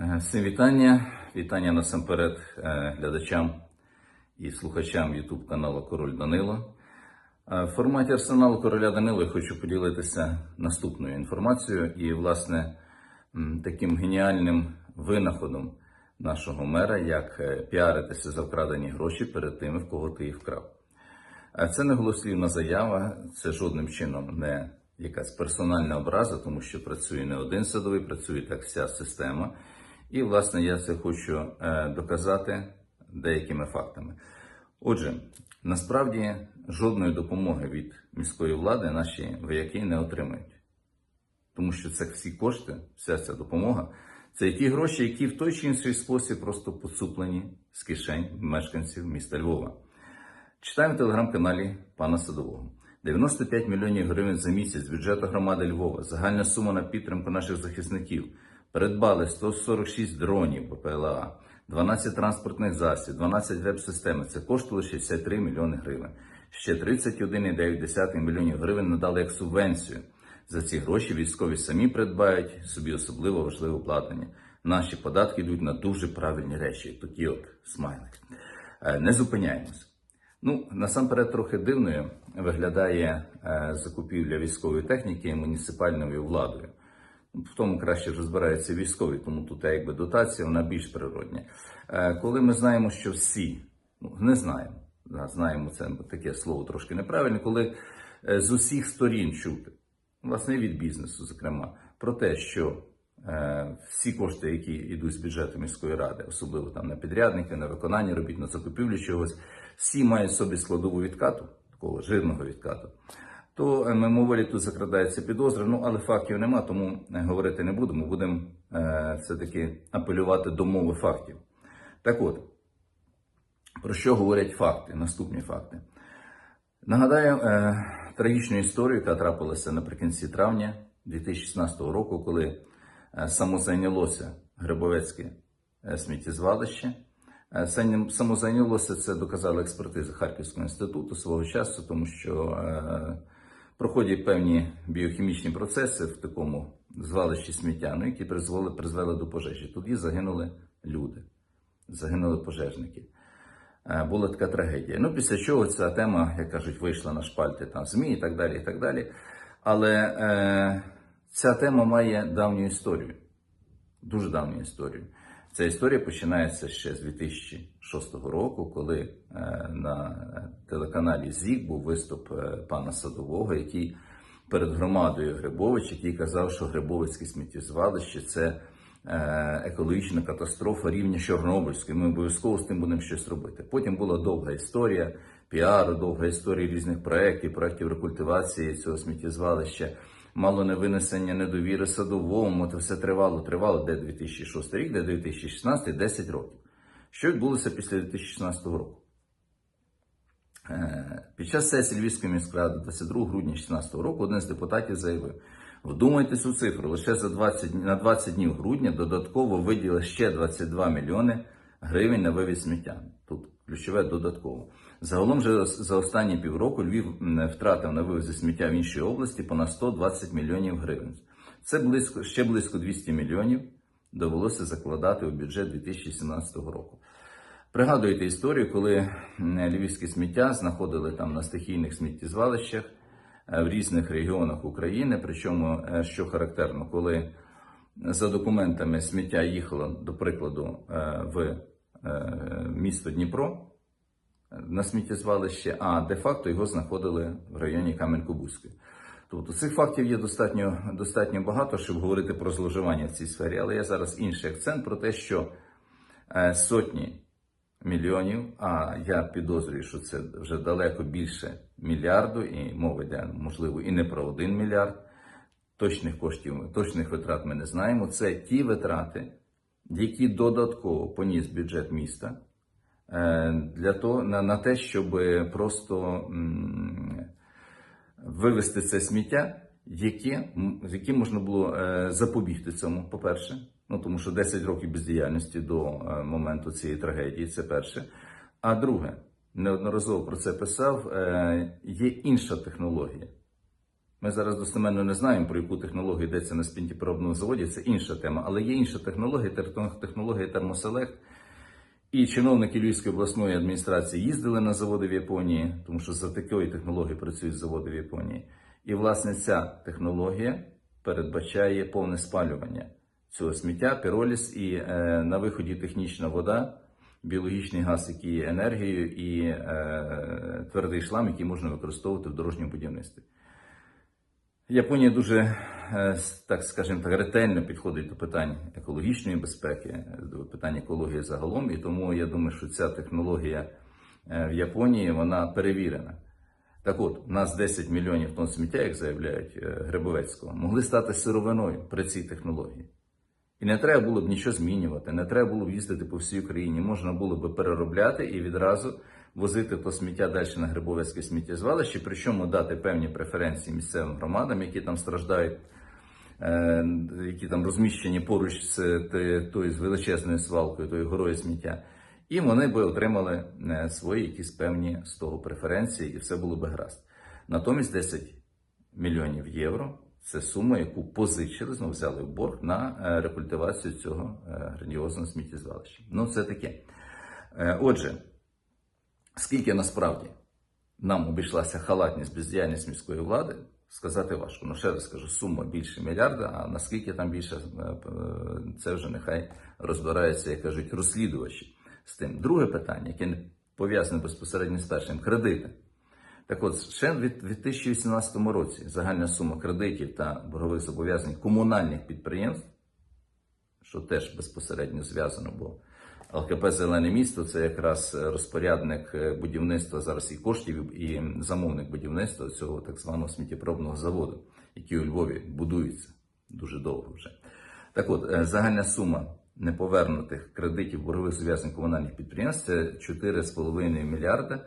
Е, Всім вітання. Вітання насамперед е, глядачам і слухачам YouTube каналу Король Данило. Е, В форматі арсеналу короля Данило я хочу поділитися наступною інформацією і, власне, таким геніальним винаходом нашого мера, як піаритися за вкрадені гроші перед тими, в кого ти їх вкрав. Це не голослівна заява, це жодним чином не якась персональна образа, тому що працює не один садовий, працює так вся система. І, власне, я це хочу е, доказати деякими фактами. Отже, насправді жодної допомоги від міської влади наші вояки не отримають. Тому що це всі кошти, вся ця допомога, це ті гроші, які в той чи інший спосіб просто поцуплені з кишень мешканців міста Львова. Читаємо в телеграм-каналі пана Садового. 95 мільйонів гривень за місяць бюджету громади Львова. Загальна сума на підтримку наших захисників. Придбали 146 дронів БПЛА, 12 транспортних засіб, 12 веб-систем. Це коштувало 63 мільйони гривень. Ще 31,9 мільйонів гривень надали як субвенцію. За ці гроші військові самі придбають собі особливо важливе обладнання. Наші податки йдуть на дуже правильні речі. Такі от смайлик. Е, Не зупиняємось. Ну, насамперед, трохи дивною виглядає е, закупівля військової техніки муніципальною владою. В тому краще розбираються військові, тому тут якби дотація вона більш природня. Е, коли ми знаємо, що всі, ну не знаємо, знаємо це таке слово трошки неправильне, коли е, з усіх сторін чути, власне від бізнесу, зокрема, про те, що е, всі кошти, які йдуть з бюджету міської ради, особливо там на підрядники, на виконання робіт, на закупівлю чогось, всі мають собі складову відкату, такого жирного відкату. То е, мимоволі тут закрадається підозра, ну але фактів нема, тому е, говорити не будемо. Будемо е, все-таки апелювати до мови фактів. Так от, про що говорять факти, наступні факти. Нагадаю трагічну історію, яка трапилася наприкінці травня 2016 року, коли самозайнялося Грибовецьке сміттєзвалище. Самозайнялося це доказали експертизи Харківського інституту свого часу, тому що проходять певні біохімічні процеси в такому звалищі сміття, ну, які призвели, призвели до пожежі. Тоді загинули люди, загинули пожежники. Е, Була така трагедія. Ну, після чого ця тема, як кажуть, вийшла на шпальти там ЗМІ і так далі. і так далі. Але е, ця тема має давню історію, дуже давню історію. Ця історія починається ще з 2006 року, коли е, на телеканалі ЗІК був виступ е, пана Садового, який перед громадою Грибович, який казав, що Грибовицьке сміттєзвалище це е, екологічна катастрофа рівня Чорнобильської. Ми обов'язково з тим будемо щось робити. Потім була довга історія піару, довга історія різних проєктів, проєктів рекультивації цього сміттєзвалища. Мало не винесення недовіри садовому, це все тривало, тривало, де 2006 рік, де 2016, 10 років. Що відбулося після 2016 року? Е, Під час сесії Львівської міськради 22 грудня 2016 року один з депутатів заявив: вдумайтесь у цифру, лише за 20, на 20 днів грудня додатково виділили ще 22 мільйони гривень на вивіз сміття. Тут ключове додатково. Загалом же за останні півроку Львів втратив на вивозі сміття в іншій області понад 120 мільйонів гривень. Це близько ще близько 200 мільйонів довелося закладати у бюджет 2017 року. Пригадуєте історію, коли львівське сміття знаходили там на стихійних сміттєзвалищах е, в різних регіонах України. Причому, е, що характерно, коли за документами сміття їхало, до прикладу, е, в місто Дніпро е, на сміттєзвалище, а де-факто його знаходили в районі Кам'янко-Бузької. Тобто цих фактів є достатньо, достатньо багато, щоб говорити про зловживання в цій сфері. Але я зараз інший акцент про те, що е, сотні мільйонів, а я підозрюю, що це вже далеко більше мільярду, і мова йде, можливо, і не про один мільярд. Точних коштів, точних витрат ми не знаємо. Це ті витрати, які додатково поніс бюджет міста е, для того, на, на те, щоб просто вивести це сміття, яке, яким можна було е, запобігти цьому, по-перше. Ну, тому що 10 років бездіяльності до е, моменту цієї трагедії, це перше. А друге, неодноразово про це писав, є інша технологія. Ми зараз достеменно не знаємо, про яку технологію йдеться на спінтіпереробному заводі, це інша тема, але є інша технологія, технологія термоселект. І чиновники Львівської обласної адміністрації їздили на заводи в Японії, тому що за такою технологією працюють заводи в Японії. І, власне, ця технологія передбачає повне спалювання цього сміття, піроліз і е, на виході технічна вода, біологічний газ, який є енергією, і е, твердий шлам, який можна використовувати в дорожньому будівництві. Японія дуже, е, так скажімо так, ретельно підходить до питань екологічної безпеки, до питань екології загалом, і тому я думаю, що ця технологія е, в Японії вона перевірена. Так от, у нас 10 мільйонів тонн сміття, як заявляють е, Грибовецького, могли стати сировиною при цій технології. І не треба було б нічого змінювати, не треба було б їздити по всій Україні. Можна було б переробляти і відразу возити то сміття далі на Грибовецьке сміттєзвалище, причому дати певні преференції місцевим громадам, які там страждають, е, які там розміщені поруч з тою величезною свалкою, тою горою сміття. І вони би отримали е, свої якісь певні з того преференції, і все було би гаразд. Натомість 10 мільйонів євро це сума, яку позичили, знову взяли в борг на е, рекультивацію цього грандіозного сміттєзвалища. Ну, це таке. Отже, скільки насправді нам обійшлася халатність, бездіяльність міської влади, сказати важко. Ну, ще раз скажу, сума більше мільярда, а наскільки там більше, е, е, це вже нехай розбираються, як кажуть, розслідувачі з тим. Друге питання, яке не пов'язане безпосередньо з першим кредити. Так от, ще в 2018 році загальна сума кредитів та боргових зобов'язань комунальних підприємств, що теж безпосередньо зв'язано, бо ЛКП Зелене місто це якраз розпорядник е, будівництва зараз і коштів, і замовник будівництва цього так званого сміттєпробного заводу, який у Львові будується дуже довго вже. Так от, е, загальна сума неповернутих кредитів боргових зобов'язань комунальних підприємств це 4,5 мільярда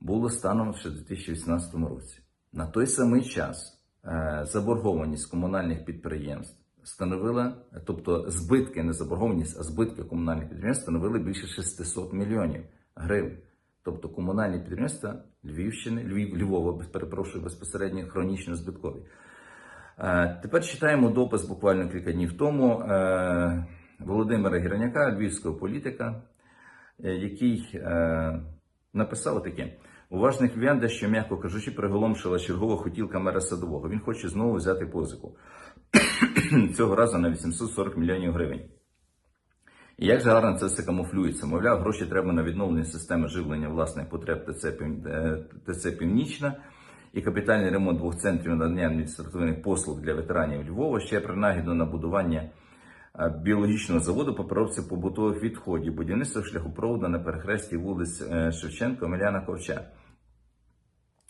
було станом ще в 2018 році. На той самий час е, заборгованість комунальних підприємств становила, тобто збитки, не заборгованість, а збитки комунальних підприємств становили більше 600 мільйонів гривень. Тобто комунальні підприємства Львівщини, Львів, Львова, перепрошую, безпосередньо хронічно збиткові. Е, Тепер читаємо допис буквально кілька днів тому е, Володимира Гірняка, львівського політика, е, який написав таке. Уважних в'янда, що, м'яко кажучи, приголомшила чергова хотілка мера садового. Він хоче знову взяти позику. Цього разу на 840 мільйонів гривень. І як же гарно це все камуфлюється? Мовляв, гроші треба на відновлення системи живлення власних потреб ТЦ, е, Північна і капітальний ремонт двох центрів надання адміністративних послуг для ветеранів Львова, ще принагідно на будування е, біологічного заводу по переробці побутових відходів, будівництво шляхопроводу на перехресті вулиць е, Шевченка, Омеляна Ковча.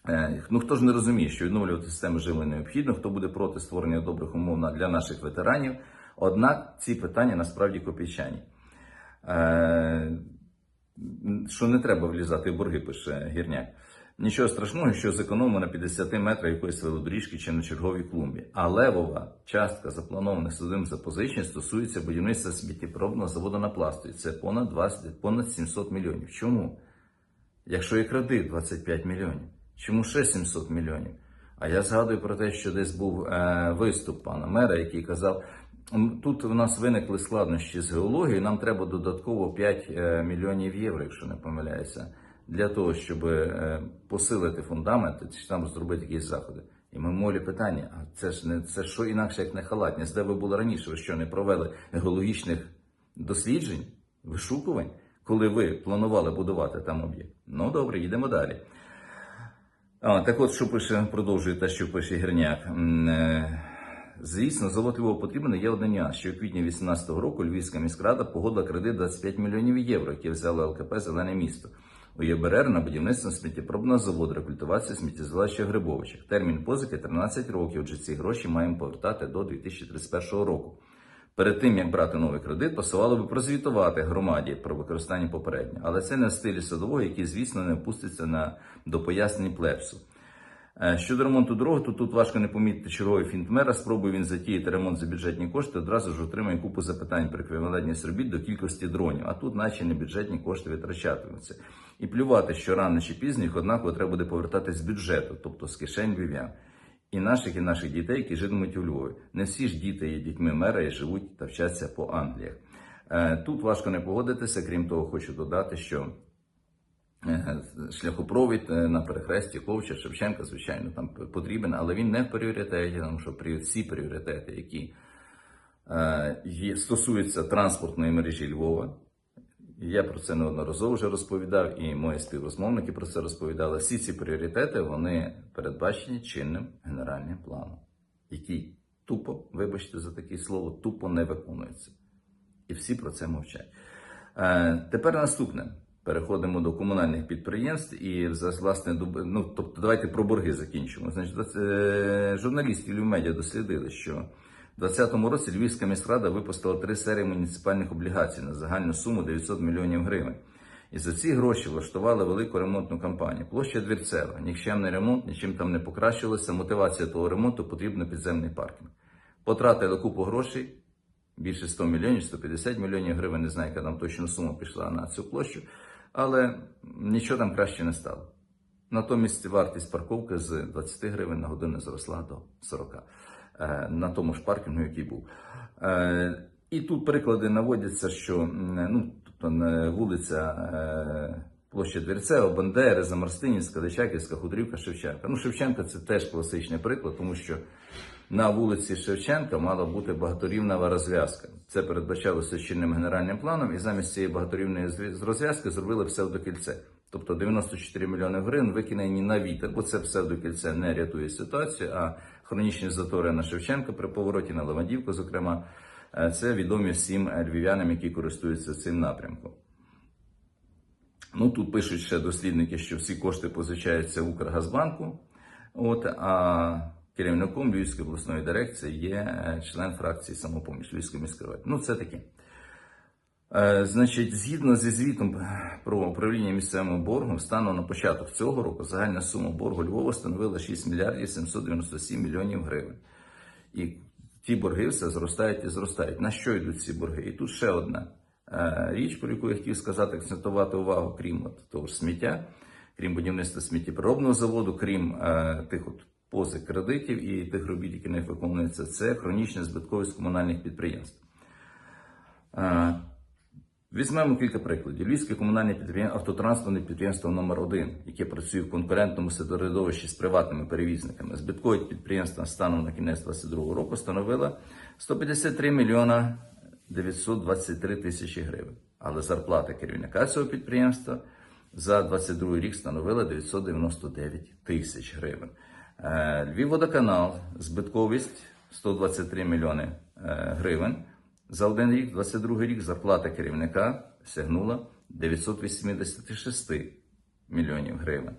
Е, Ну хто ж не розуміє, що відновлювати систему живлення необхідно, хто буде проти створення добрих умов для наших ветеранів. Однак ці питання насправді копійчані. Е, Що не треба влізати в борги, пише гірняк. Нічого страшного, що зекономимо на 50 метрах якоїсь велодоріжки чи на черговій клумбі. А левова частка запланованих судом запозичень стосується будівництва сміттєпробного заводу на пластові. Це понад 20, понад 700 мільйонів. Чому? Якщо і кредит 25 мільйонів, чому ще 700 мільйонів? А я згадую про те, що десь був е, виступ пана мера, який казав: тут в нас виникли складнощі з геологією, нам треба додатково 5 е, мільйонів євро, якщо не помиляюся, для того, щоб е, посилити фундамент чи там зробити якісь заходи. І ми молі питання: а це ж не це що інакше, як не халатність? Де ви були раніше? Ви що не провели геологічних досліджень, вишукувань, коли ви планували будувати там об'єкт? Ну добре, їдемо далі. А, так от, що пише, продовжує те, що пише Герняк. Е, Звісно, завод Львова потрібен. Є один нюанс, що у квітні 2018 року Львівська міськрада погодила кредит 25 мільйонів євро, які взяли ЛКП Зелене місто у ЄБРР на будівництво сміттєпробного заводу, рекультивацію сміттєзвалища в Грибовичах. Термін позики 13 років. Отже, ці гроші маємо повертати до 2031 року. Перед тим як брати новий кредит, пасувало би прозвітувати громаді про використання попереднього. Але це не в стилі садового, який, звісно, не впуститься на до пояснень плепсу. Е, Щодо ремонту дороги, то тут важко не помітити черговий фінт мера. Спробує він затіяти ремонт за бюджетні кошти, одразу ж отримає купу запитань про еквівалентність робіт до кількості дронів. А тут, наче не бюджетні кошти витрачатимуться. І плювати, що рано чи пізно їх однаково треба буде повертати з бюджету, тобто з кишень львів'ян. І наших, і наших дітей, які житимуть у Львові. Не всі ж діти є дітьми мера і живуть та вчаться по Англіях. Е, Тут важко не погодитися. Крім того, хочу додати, що е, шляхопровід е, на перехресті Ковча, Шевченка, звичайно, там потрібен, але він не в пріоритеті, тому що всі пріоритети, які стосуються транспортної мережі Львова. Я про це неодноразово вже розповідав, і мої співрозмовники про це розповідали. Всі ці пріоритети вони передбачені чинним генеральним планом, який тупо, вибачте за таке слово, тупо не виконується. І всі про це мовчать. Е, тепер наступне. Переходимо до комунальних підприємств і власне ну, тобто давайте про борги закінчимо. Значить, е, журналісти Львівмедіа дослідили, що у 2020 році Львівська міськрада випустила три серії муніципальних облігацій на загальну суму 900 мільйонів гривень. І за ці гроші влаштували велику ремонтну кампанію. Площа Двірцева, нікчемний ремонт, нічим там не покращилося. Мотивація того ремонту потрібно підземний паркінг. Потратили купу грошей, більше 100 мільйонів, 150 мільйонів гривень, не знаю, яка там точно сума пішла на цю площу, але нічого там краще не стало. Натомість вартість парковки з 20 гривень на годину зросла до 40 е, на тому ж паркінгу, який був. Е, І тут приклади наводяться, що ну, тобто, вулиця е, площа Двірцева, Бандери, Замарстинівська, Личаківська, Худрівка, Шевченка. Ну, Шевченка це теж класичний приклад, тому що на вулиці Шевченка мала бути багаторівнева розв'язка. Це передбачалося чинним генеральним планом, і замість цієї багаторівної розв'язки зробили псевдокільце. Тобто 94 мільйони гривень викинені на вітер, бо це псевдокільце не рятує ситуацію, а хронічні затори на Шевченка при повороті на Левандівку, зокрема, е, це відомі всім львів'янам, які користуються цим напрямком. Ну тут пишуть ще дослідники, що всі кошти позичаються Укргазбанку. От, а керівником Львівської обласної дирекції є е, член фракції самопоміч Львівської міської ради. Ну, це таке. Е, Значить, згідно зі звітом про управління місцевим боргом, станом на початок цього року загальна сума боргу Львова становила 6 мільярдів 797 мільйонів гривень. І ті борги все зростають і зростають. На що йдуть ці борги? І тут ще одна е, річ, про яку я хотів сказати, акцентувати увагу, крім от того ж сміття, крім будівництва сміттєприробного заводу, крім е, тих от позик кредитів і тих робіт, які не виконуються, це хронічна збитковість комунальних підприємств. Візьмемо кілька прикладів. Львівське комунальне підприємство автотранспортне підприємство номер 1 яке працює в конкурентному середовищі з приватними перевізниками. Збитковість підприємства станом на кінець 2022 року становила 153 мільйона 923 тисячі гривень. Але зарплата керівника цього підприємства за 2022 рік становила 999 тисяч гривень. Е, Львівводоканал, збитковість 123 мільйони е, гривень. За один рік, 22 рік, зарплата керівника сягнула 986 мільйонів гривень.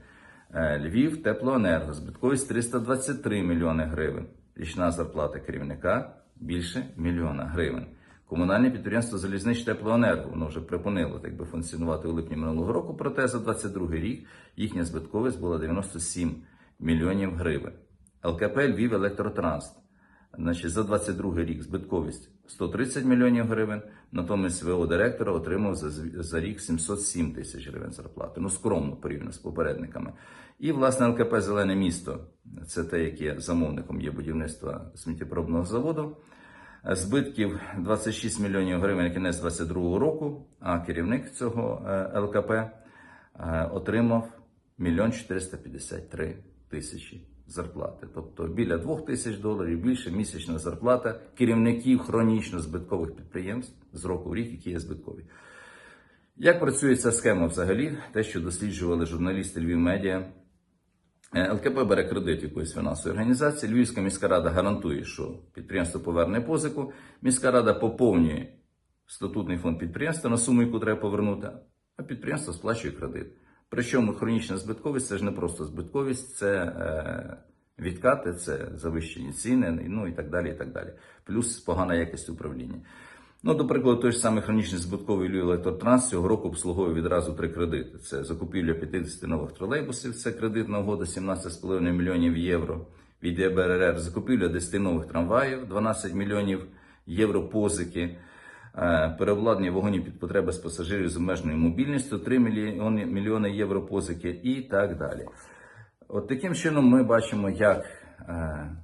Е, Львів теплоенерго, збитковість 323 мільйони гривень. Річна зарплата керівника більше мільйона гривень. Комунальне підприємство Залізнич теплоенерго воно вже припинило так би функціонувати у липні минулого року, проте за 22 рік їхня збитковість була 97 мільйонів гривень. ЛКП Львів Електротранс Значить, за 22 рік збитковість 130 мільйонів гривень, натомість ВО директора отримав за, за рік 707 тисяч гривень зарплати. Ну, скромно порівняно з попередниками. І, власне, ЛКП Зелене місто це те, яке замовником є будівництва сміттєпробного заводу. Збитків 26 мільйонів гривень кінець 22 року, а керівник цього е, ЛКП е, отримав 1 453 тисячі зарплати. Тобто біля 2 тисяч доларів більше місячна зарплата керівників хронічно збиткових підприємств з року в рік, які є збиткові. Як працює ця схема взагалі? Те, що досліджували журналісти Львів Медіа, Е, ЛКП бере кредит якоїсь фінансової організації. Львівська міська рада гарантує, що підприємство поверне позику. Міська рада поповнює статутний фонд підприємства на суму, яку треба повернути, а підприємство сплачує кредит. Причому хронічна збитковість це ж не просто збитковість, це е, відкати, це завищені ціни, ну і так далі. і так далі. Плюс погана якість управління. Ну, до прикладу, той ж самий хронічний збитковий Електротранс цього року обслуговує відразу три кредити. Це закупівля 50 нових тролейбусів, це кредитна угода 17,5 мільйонів євро від ЄБРР, закупівля 10 нових трамваїв, 12 мільйонів євро позики, е, переобладнання вагонів під потреби з пасажирів з обмеженою мобільністю, 3 мільйони, мільйони євро позики і так далі. От таким чином ми бачимо, як е,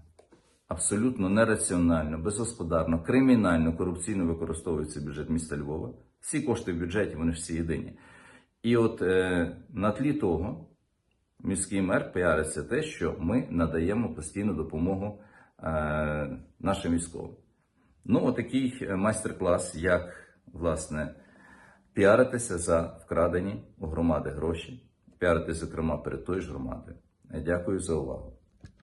абсолютно нераціонально, безгосподарно, кримінально, корупційно використовується бюджет міста Львова. Всі кошти в бюджеті, вони всі єдині. І от е, на тлі того міський мер піариться те, що ми надаємо постійну допомогу е, нашим військовим. Ну, отакий е, майстер-клас, як власне піаритися за вкрадені у громади гроші, піаритися, зокрема, перед тою ж громадою. Дякую за увагу.